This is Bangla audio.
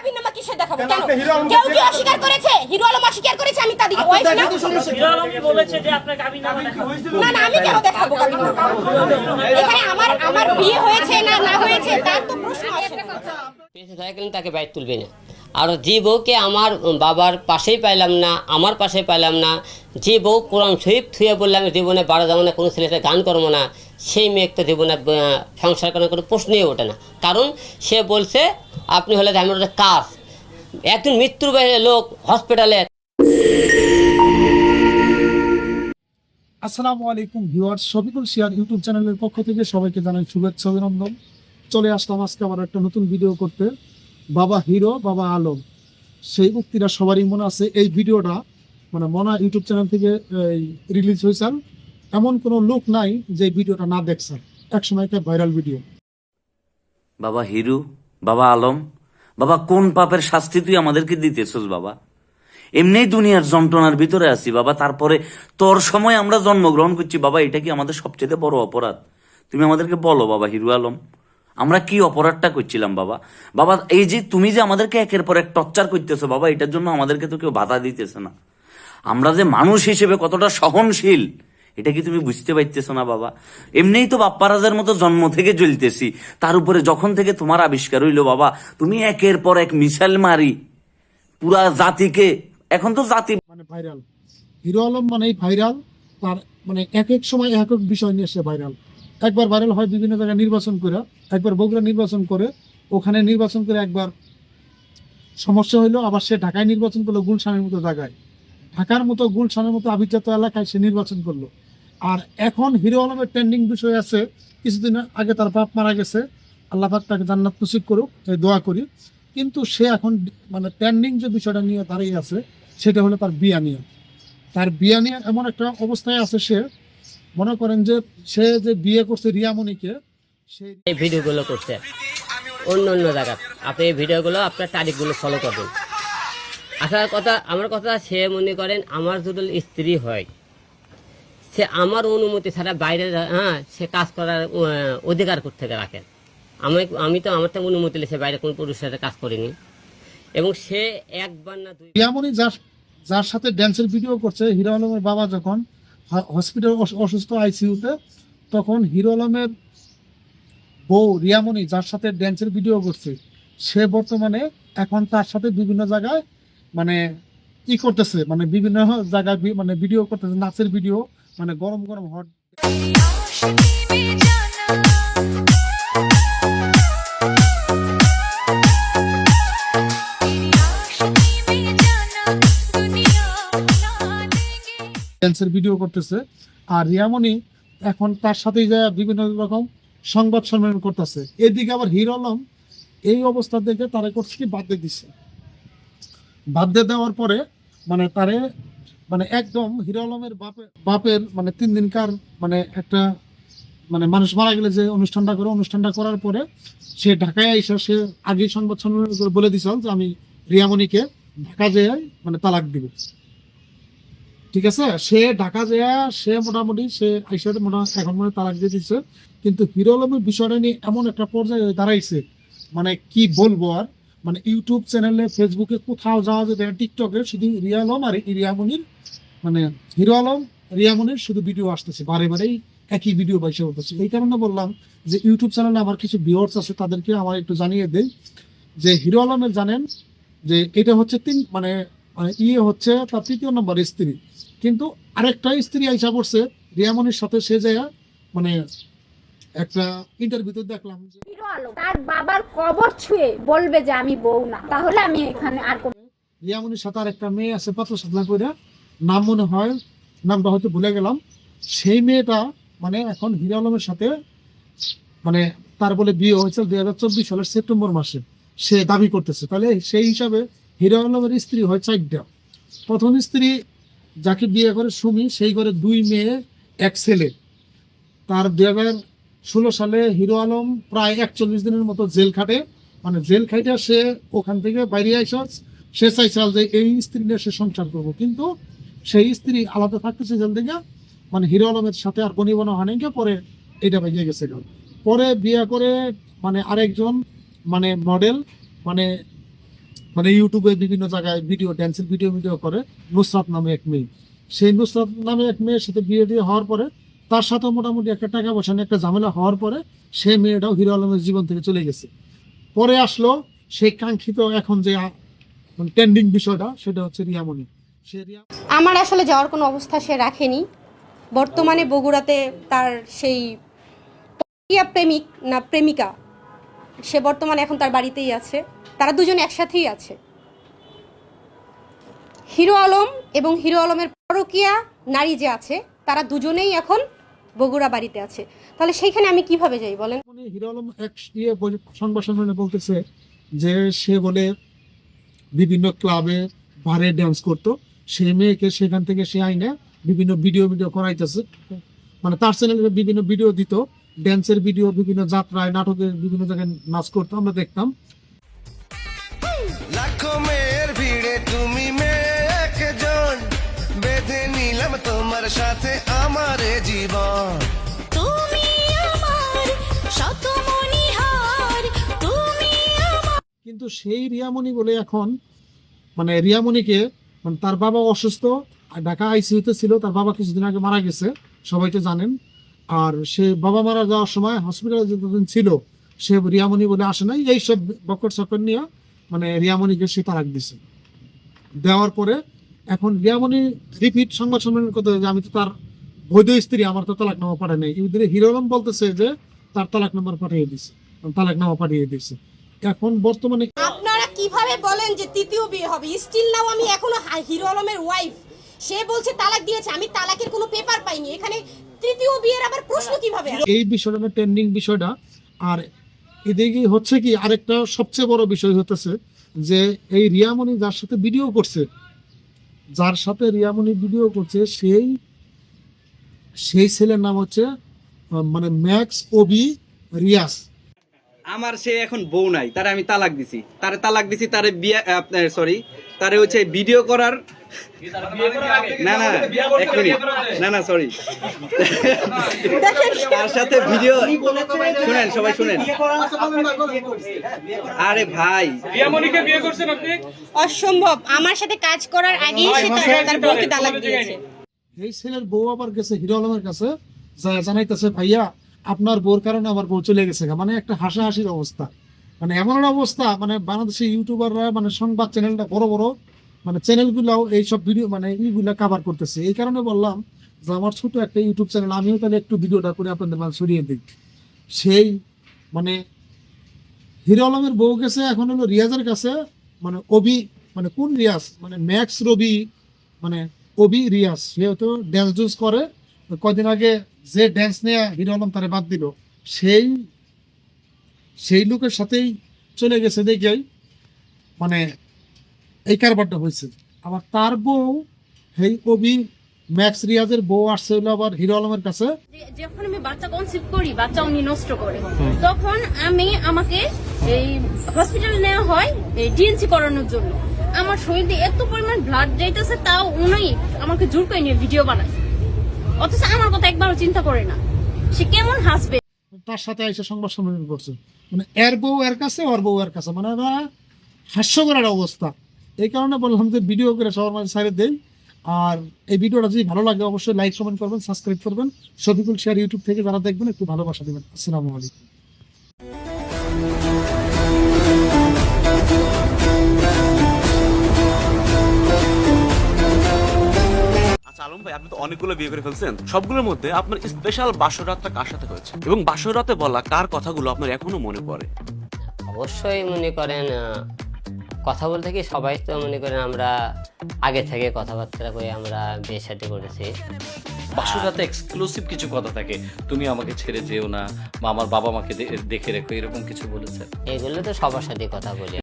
কাবিননামা কিসে দেখাবো। কেন? কেন? আপনি হিরো আলমকে কেউ কি অস্বীকার করেছে? হিরো আলম অস্বীকার করেছে? আমি তাদের ওয়াইফ না? হিরো আলমী বলেছে যে আপনার কাবিন না না আমি কেন দেখাবো কাবিননামা এখানে আমার আমার বিয়ে হয়েছে না না হয়েছে তার তো প্রশ্ন আসে না। বেঁচে তাকে বাইর তুলবে না। আর যে বউকে আমার বাবার পাশেই পাইলাম না আমার পাশে পাইলাম না যে বউ কোরআন শরীফ থুয়ে বললাম জীবনে বারো জামানে কোনো ছেলেতে গান করব না সেই মেয়ে তো জীবনে সংসার করার কোনো প্রশ্নই ওঠে না। কারণ সে বলছে আপনি হলে ধামের কাজ। একজন মৃত্যুর লোক হসপিটালে আসসালামু আলাইকুম ভিউয়ার্স শফিকুল শিয়ার ইউটিউব চ্যানেলের পক্ষ থেকে সবাইকে জানাই শুভেচ্ছা অভিনন্দন। চলে আসলাম আজকে আবার একটা নতুন ভিডিও করতে। বাবা হিরো বাবা আলম। সেই উক্তিটা সবারই মনে আছে। এই ভিডিওটা মানে মনা ইউটিউব চ্যানেল থেকে রিলিজ হয়েছেন এমন কোনো লোক নাই যে ভিডিওটা না দেখছেন একসময় একটা ভাইরাল ভিডিও বাবা হিরু বাবা আলম, বাবা, কোন পাপের শাস্তি তুই আমাদেরকে দিতেছস বাবা? এমনিই দুনিয়ার যন্ত্রণার ভিতরে আছি বাবা, তারপরে তোর সময় আমরা জন্মগ্রহণ করছি। বাবা, এটা কি আমাদের সবচেয়ে বড় অপরাধ? তুমি আমাদেরকে বলো বাবা, হিরু আলম, আমরা কি অপরাধটা করছিলাম বাবা? বাবা, এই যে তুমি যে আমাদেরকে একের পর এক টর্চার করতেছো বাবা, এটার জন্য আমাদেরকে তো কেউ বাধা দিতেছে না। আমরা যে মানুষ হিসেবে কতটা সহনশীল এটা কি তুমি বুঝতে পারতেছো না, বাবা? এমনিই তো বাপ্পারাজের মতো জন্ম থেকে জ্বলতেছি। তার উপরে যখন থেকে তোমার আবিষ্কার হইল, বাবা, তুমি একের পর এক মিসাইল মারি। পুরা জাতিকে, এখন তো জাতি মানে ভাইরাল হিরো আলম মানে ভাইরাল তার মানে এক এক সময় এক এক বিষয় নিয়ে এসে ভাইরাল একবার ভাইরাল হয় বিভিন্ন জায়গায় নির্বাচন করে, একবার বগুড়া নির্বাচন করে, ওখানে নির্বাচন করে একবার সমস্যা হইল, আবার সে ঢাকায় নির্বাচন করল গুলশানের মতো জায়গায়। ঢাকার মতো গুলশানের মতো আবির্জাত এলাকায় সে নির্বাচন করল। আর এখন হিরো আলমের ট্রেন্ডিং বিষয় আছে, কিছুদিন আগে তার বাপ মারা গেছে। আল্লাহ পাক তাকে জান্নাত নসিব করুক দোয়া করি। কিন্তু সে এখন মানে ট্রেন্ডিং যে বিষয়টা নিয়ে দাঁড়িয়ে আছে, সেটা হলো তার বিয়া নিয়ে। তার বিয়া নিয়ে এমন একটা অবস্থায় আছে সে, মনে করেন যে সে যে বিয়ে করছে রিয়ামণিকে সেই ভিডিওগুলো করছে অন্য অন্য জায়গা আপনি এই ভিডিওগুলো আপনার তারিখগুলো ফলো করবেন। আসার কথা, আমার কথা সে মনে করেন আমার যদি স্ত্রী হয়, সে আমার অনুমতি ছাড়া বাইরে হ্যাঁ সে কাজ করার অধিকার থেকে রাখেন আমি আমি তো, আমার তো অনুমতি সে বাইরে কোনো পুরুষের সাথে কাজ করিনি। এবং সে একবার না দুই রিয়ামণি যার যার সাথে ড্যান্সের ভিডিও করছে, হিরো আলমের বাবা যখন হসপিটাল অসুস্থ আইসিইউতে, তখন হিরো আলমের বউ রিয়ামণি যার সাথে ড্যান্সের ভিডিও করছে, সে বর্তমানে এখন তার সাথে বিভিন্ন জায়গায় মানে ই করতেছে মানে বিভিন্ন জায়গায় মানে ভিডিও করতেছে, নাচের ভিডিও মানে গরম গরম হট ভিডিও করতেছে। আর রিয়ামণি এখন তার সাথেই যায় বিভিন্ন রকম সংবাদ সম্মেলন করতেছে। এদিকে আবার হিরো আলম এই অবস্থা দেখে তারা করছে কি বাদ দিয়ে দিচ্ছে বাদ দিয়ে দেওয়ার পরে মানে তারে মানে একদম হিরো আলমের বাপের বাপের মানে তিন দিনকার মানে একটা মানে মানুষ মারা গেলে যে অনুষ্ঠানটা করে, অনুষ্ঠানটা করার পরে সে ঢাকায় এসে সে আগেই সংবাদ সম্মেলন বলে দিছিল যে আমি রিয়ামণিকে ঢাকা যেয়ে মানে তালাক দিব। ঠিক আছে? সে ঢাকা যায়, সে মোটামুটি, সে আইসার মোটামুটি এখন মনে তালাক দিয়ে দিচ্ছে কিন্তু হিরো আলমের বিষয়টা নিয়ে এমন একটা পর্যায়ে দাঁড়াইছে মানে কি বলব আর? মানে ইউটিউব চ্যানেলে, ফেসবুকে কোথাও যাওয়া যেতে টিকটকে শুধু রিয়া আলম আর রিয়ামনির মানে হিরো আলম রিয়ামনির শুধু ভিডিও আসতেছে, বারে বারেই একই ভিডিও বাইসে বলতেছে এই কারণে বললাম যে ইউটিউব চ্যানেলে আমার কিছু ভিউয়ার্স আছে, তাদেরকে আমার একটু জানিয়ে দেই যে হিরো আলমের জানেন যে এটা হচ্ছে তিন মানে মানে ইয়ে হচ্ছে তার তৃতীয় নম্বর স্ত্রী। কিন্তু আরেকটা স্ত্রী আইসা পড়ছে রিয়ামনির সাথে সে যায় মানে একটা ইন্টারভিউতে দেখলাম যে আলম তার বাবার কবর ছুঁয়ে বলবে যে আমি বউ না। তাহলে আমি এখানে আর রিয়ামনির সাথে আরেকটা মেয়ে আছে পাত্র সাধনা করে। নাম মনে হয় নামটা হয়তো ভুলে গেলাম। সেই মেয়েটা মানে এখন হিরো আলমের সাথে মানে তার বলে বিয়ে হয়েছে দুই হাজার চব্বিশ সালের সেপ্টেম্বর মাসে। সে দাবি করতেছে। তাহলে সেই হিসাবে হিরো আলমের স্ত্রী হয় চারটা। প্রথম স্ত্রী যাকে বিয়ে করে সুমি, সেই ঘরে দুই মেয়ে, এক ছেলে। তার দুই হাজার ষোলো সালে হিরো আলম প্রায় একচল্লিশ দিনের মতো জেল খাটে। মানে জেল খাইটা সে ওখান থেকে বাইরে আইসা সে চাইছিল যে এই স্ত্রী নিয়ে সে সংসার করব। কিন্তু সেই স্ত্রী আলাদা থাকতেছে জেল থেকে। মানে হিরো আলমের সাথে আর বনি বনা হয়নি পরে এটা বেজে গেছিল পরে বিয়ে করে মানে আরেকজন মানে মডেল মানে মানে ইউটিউবে বিভিন্ন জায়গায় ভিডিও ড্যান্সের ভিডিও ভিডিও করে। নুসরাত নামে এক মেয়ে। সেই নুসরাত নামে এক মেয়ের সাথে বিয়ে দিয়ে হওয়ার পরে তার সাথে মোটামুটি একটা টাকা পয়সা নিয়ে একটা ঝামেলা হওয়ার পরে সেই মেয়েটাও হিরো আলমের জীবন থেকে চলে গেছে। পরে আসলো সেই কাঙ্ক্ষিত এখন যে ট্রেন্ডিং বিষয়টা, সেটা হচ্ছে রিয়ামণি। সে রিয়া আমার আসলে যাওয়ার কোনো অবস্থা সে রাখেনি। বর্তমানে বগুড়াতে তার সেই প্রেমিক না প্রেমিকা, সে বর্তমানে এখন তার বাড়িতেই আছে। তারা দুজন একসাথেই আছে। হিরো আলম এবং হিরো আলমের পরকিয়া নারী যে আছে, তারা দুজনেই এখন বগুড়া বাড়িতে আছে। তাহলে সেইখানে আমি কীভাবে যাই বলেন? মানে হিরো আলম এক ইয়ে সংবাদ সম্মেলনে বলতেছে যে সে বলে বিভিন্ন ক্লাবে বারে ড্যান্স করতো। সেই মেয়েকে সেখান থেকে সে আইনে বিভিন্ন ভিডিও ভিডিও করাইতেছে। মানে তার চ্যানেলে বিভিন্ন ভিডিও দিত। ড্যান্সের ভিডিও বিভিন্ন যাত্রায় নাটকের বিভিন্ন জায়গায় নাচ করতো। আমরা দেখতাম। লাখো মেয়ের ভিড়ে তুমি সাথে আমার জীবন। তুমি আমার শত মনিহার তুমি আমার কিন্তু সেই রিয়ামণি বলে এখন মানে রিয়ামণিকে মানে তার বাবা অসুস্থ আর ঢাকা আইসিইউতে ছিল তার বাবা কিছুদিন আগে মারা গেছে সবাই তো জানেন। আর সে বাবা মারা যাওয়ার সময় হসপিটালে যতদিন ছিল সে রিয়ামণি বলে আসে নাই এইসব বকর সকর নিয়ে মানে রিয়ামণিকে সে তারাক দিছে। দেওয়ার পরে এখন রিয়ামণি রিপিট সংবাদ সম্মেলন করতে যে আমি তো তার বৈধ স্ত্রী আমার তো তালাক নামা পাঠায় নাই। ইউদিনে হিরো আলম বলতেছে যে তার তালাক নাম্বার পাঠিয়ে দিছে তালাক নামা পাঠিয়ে দিয়েছে এখন বর্তমানে আপনারা কীভাবে বলেন যে তৃতীয় বিয়ে হবে? স্টিল নাও আমি এখনও হিরো আলমের ওয়াইফ সে বলছে তালাক দিয়েছে আমি তালাকের কোনো পেপার পাইনি। এখানে তৃতীয় বিয়ের আবার প্রশ্ন কীভাবে? এই বিষয়টা ট্রেন্ডিং বিষয়টা। আর এদিকে হচ্ছে কি আরেকটা সবচেয়ে বড় বিষয় হতেছে যে এই রিয়ামণি যার সাথে ভিডিও করছে যার সাথে রিয়ামণি ভিডিও করছে, সেই সেই ছেলের নাম হচ্ছে মানে ম্যাক্স ওবি রিয়াস। আমার সে এখন বউ নাই, তারে আমি তালাক দিছি। তারে তালাক দিছি, তারে বিয়া সরি তারে হচ্ছে ভিডিও করার না না এক মিনিট। না না সরি তার সাথে ভিডিও শুনেন সবাই শুনেন। আরে ভাই। অসম্ভব। আমার সাথে কাজ করার আগেই সে তার- তার বউকে তালাক দিয়েছে। এই ছেলের বউ আবার গেছে হিরো আলমের কাছে। যা- জানাইতেছে ভাইয়া আপনার বউর কারণে আমার বউ চলে গেছে মানে একটা হাসাহাসির অবস্থা। মানে এমন একটা অবস্থা মানে বাংলাদেশের ইউটিউবাররা মানে সংবাদ চ্যানেলটা বড় বড় মানে চ্যানেলগুলাও এইসব ভিডিও মানে এইগুলা কাভার করতেছে। এই কারণে বললাম যে আমার ছোট একটা ইউটিউব চ্যানেল আমিও তাহলে একটু ভিডিওটা করে আপনাদের মাঝে ছড়িয়ে দিই। সেই মানে হিরো আলমের বউ গেছে, এখন হলো রিয়াজের কাছে মানে অবি মানে কোন রিয়াজ? মানে ম্যাক্স রবি মানে অবি রিয়াজ। যেহেতু ড্যান্স ডুন্স করে। কদিন আগে যে ড্যান্স নিয়ে হিরো আলম তারে বাদ দিল, সেই সেই লোকের সাথেই চলে গেছে দেখেই। মানে এই কারবারটা হয়েছে। আবার তার বউ এই কবি ম্যাক্স রিয়াজের বউ আসছে হলো আবার হিরো আলমের কাছে। যখন আমি বাচ্চা কনসিভ করি বাচ্চা উনি নষ্ট করে তখন আমি আমাকে এই হসপিটালে নেওয়া হয় ডিএনসি করানোর জন্য। আমার শরীরে এত পরিমাণ ব্লাড যাইতেছে তাও উনি আমাকে জোর করে নিয়ে ভিডিও বানায়। অথচ আমার কথা একবারও চিন্তা করে না। সে কেমন হাসবে? তার সাথে এসে সংবাদ সম্মেলন করছে। মানে এর বউ এর কাছে ওর বউ এর কাছে। মানে হাস্যকর অবস্থা। এই কারণে বললাম যে ভিডিও করে সবার মাঝে সাইডে দেই। আর এই ভিডিওটা যদি ভালো লাগে অবশ্যই লাইক কমেন্ট করবেন সাবস্ক্রাইব করবেন। শফিকুল শেয়ার ইউটিউব থেকে যারা দেখবেন একটু ভালোবাসা দেবেন। আসসালামু আলাইকুম। আচ্ছা আলম ভাই আপনি তো অনেকগুলো বিয়ে করে ফেলছেন। সবগুলোর মধ্যে আপনার স্পেশাল বাসরাতটা কার সাথে হয়েছে? এবং বাসরাতে বলা কার কথাগুলো আপনার এখনও মনে পড়ে? অবশ্যই মনে করেন কথা বলতে কি সবাই তো মনে করেন আমরা আগে থেকে কথাবার্তা করে আমরা বিয়ে সাথে করেছি। বাসুরাতে এক্সক্লুসিভ কিছু কথা থাকে। তুমি আমাকে ছেড়ে যেও না বা আমার বাবা মাকে দেখে রেখো এরকম কিছু বলেছে। এগুলো তো সবার সাথে কথা বলি।